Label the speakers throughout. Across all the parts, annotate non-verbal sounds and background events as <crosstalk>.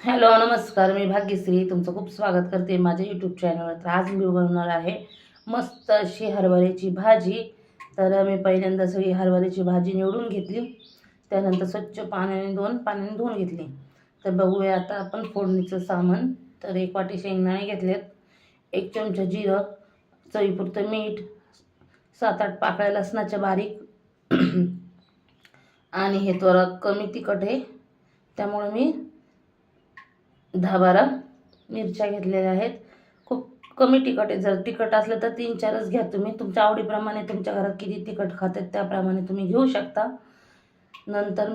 Speaker 1: Hello नमस्कार मी भाग्यश्री. तुमचं खूप स्वागत करते माझ्या यूट्यूब चॅनलवर तर आज मी बनवणार आहे मस्त अशी हरभऱ्याची भाजी. तर मी पहिल्यांदा सगळी हरभऱ्याची भाजी निवडून घेतली. त्यानंतर स्वच्छ पाण्याने दोन पाण्याने धुवून घेतली. तर बघूया आता आपण फोडणीचं सामान. तर एक वाटी शेंगदाणे घेतलेत. एक चमचा जिरं चवीपुरतं मीठ सात आठ पाकळ्या लसणाच्या बारीक. <clears throat> आणि हे थोडं कमी तिखट आहे. त्यामुळे मी दहा बारा मिरच्या घेतलेल्या आहेत. खूप कमी तिखट आहे. जर तिखट असलं तर तीन चारच घ्या तुम्ही. तुमच्या आवडीप्रमाणे तुमच्या घरात किती तिखट खातात त्याप्रमाणे तुम्ही घेऊ शकता. नंतर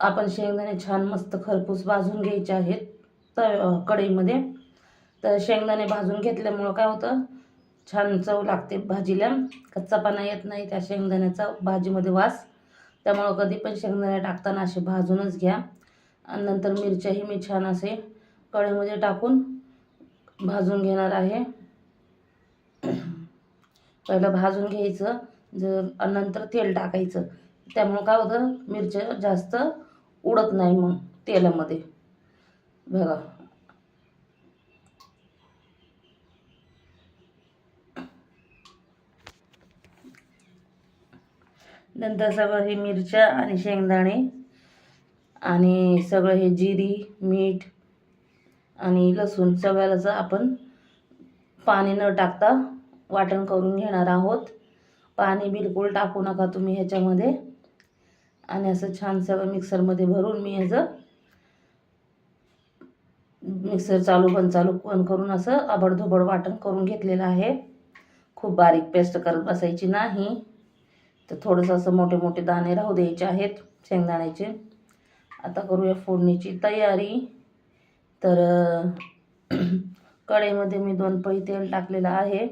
Speaker 1: आपण शेंगदाणे छान मस्त खरपूस भाजून घ्यायचे आहेत तर कढईमध्ये. तर शेंगदाणे भाजून घेतल्यामुळं काय होतं? छान चव लागते भाजीला. कच्चापणा येत नाही त्या शेंगदाण्याचा भाजीमध्ये वास. त्यामुळं कधी पण शेंगदाणे टाकताना असे भाजूनच घ्या. आणि नंतर मिरच्याही मी छान असे कढईमध्ये टाकून भाजून घेणार आहे. पहिलं भाजून घ्यायचं जर नंतर तेल टाकायचं. त्यामुळं काय होतं मिरच्या जास्त उडत नाही मग तेलामध्ये. बघा. नंतर सगळं हे मिरच्या आणि शेंगदाणे आणि सगळं हे जिरी मीठ आणि लसूण सगळ्याचं आपण पाणी न टाकता वाटण करून घेणार आहोत. पाणी बिलकुल टाकू नका तुम्ही ह्याच्यामध्ये. आणि असं छान सगळं मिक्सरमध्ये भरून मी ह्याचं मिक्सर चालू बंद चालू बंद करून असं आबडधोबड वाटण करून घेतलेलं आहे. खूप बारीक पेस्ट करत बसायची नाही. तर थोडंसं असं मोठे मोठे दाणे राहू द्यायचे आहेत शेंगदाण्याचे. आता करूया फोडणीची तयारी. तर <clears throat> कढईमध्ये मी दोन पळी तेल टाकलेलं आहे.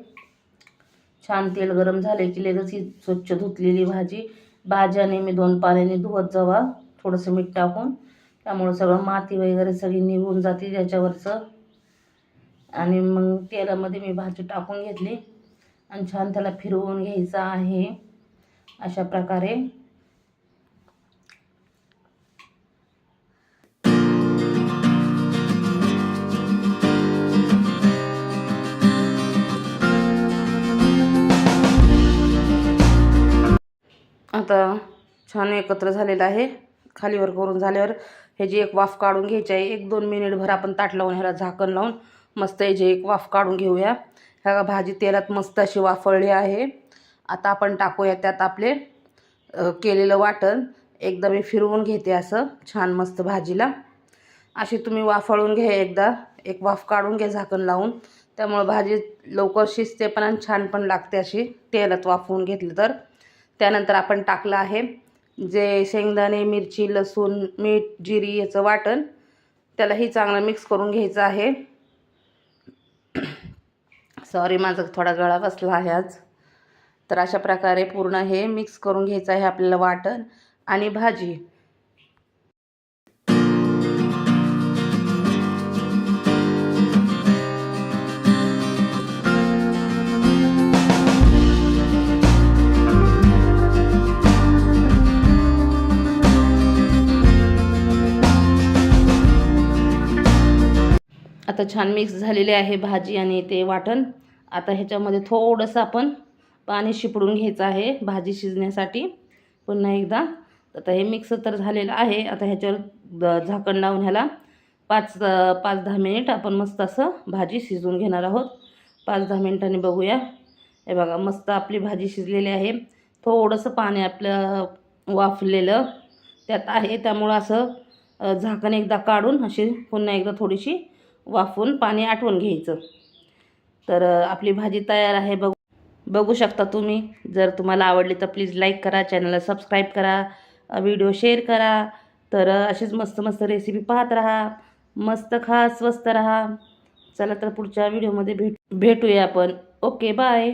Speaker 1: छान तेल गरम झाले की लगेच ही स्वच्छ धुतलेली भाजी. भाज्याने मी दोन पाण्याने धुवत जावा थोडंसं मीठ टाकून. त्यामुळं सगळं माती वगैरे सगळी निघून जाते त्याच्यावरचं आणि मग तेलामध्ये मी भाजी टाकून घेतली. आणि छान त्याला फिरवून घ्यायचं आहे. अशा प्रकारे. आता छान एकत्र झालेलं आहे. खालीवर करून झाल्यावर ह्याची एक वाफ काढून घ्यायची आहे एक दोन मिनिटभर आपण ताट लावून ह्याला झाकण लावून मस्त याची एक वाफ काढून घेऊया. ह्या भाजी तेलात मस्त अशी वाफळली आहे. आता आपण टाकूया त्यात आपले केलेलं वाटण. एकदा मी फिरवून घेते असं छान मस्त भाजीला. अशी तुम्ही वाफळून घ्या एकदा. एक वाफ काढून घ्या झाकण लावून. त्यामुळं भाजी लवकर शिजते पण आणि छान पण लागते अशी. तेलात वाफवून घेतलं तर. त्यानंतर आपण टाकलं आहे जे शेंगदाणे मिरची लसूण मीठ जिरी याचं वाटण. त्यालाही चांगलं मिक्स करून घ्यायचं आहे. सॉरी माझा थोडा गळा बसला आहे आज. तर अशा प्रकारे पूर्ण हे मिक्स करून घ्यायचं आहे आपल्याला वाटण आणि भाजी. आता छान मिक्स झालेले आहे भाजी आणि ते वाटण. आता ह्याच्यामध्ये थोडंसं आपण पाणी शिपडून घ्यायचं आहे भाजी शिजण्यासाठी. पुन्हा एकदा. आता हे मिक्स तर झालेलं आहे. आता ह्याच्यावर द- झाकण लावून ह्याला पाच पाच दहा मिनिट आपण मस्त असं भाजी शिजवून घेणार आहोत. पाच दहा मिनिटांनी बघूया. हे बघा मस्त आपली भाजी शिजलेली आहे. थोडंसं पाणी आपलं वाफलेलं त्यात आहे. त्यामुळं असं झाकण एकदा काढून अशी पुन्हा एकदा थोडीशी वाफून पाणी आटवून घ्यायचं. तर आपली भाजी तयार आहे बघू बघू शकता तुम्ही. जर तुम्हाला आवडली तर प्लीज लाईक करा चॅनलला सबस्क्राईब करा व्हिडिओ शेअर करा. तर अशीच मस्त मस्त रेसिपी पाहत राहा. मस्त खा स्वस्त राहा. चला तर पुढच्या व्हिडिओमध्ये भेट भेटूया आपण. Okay bye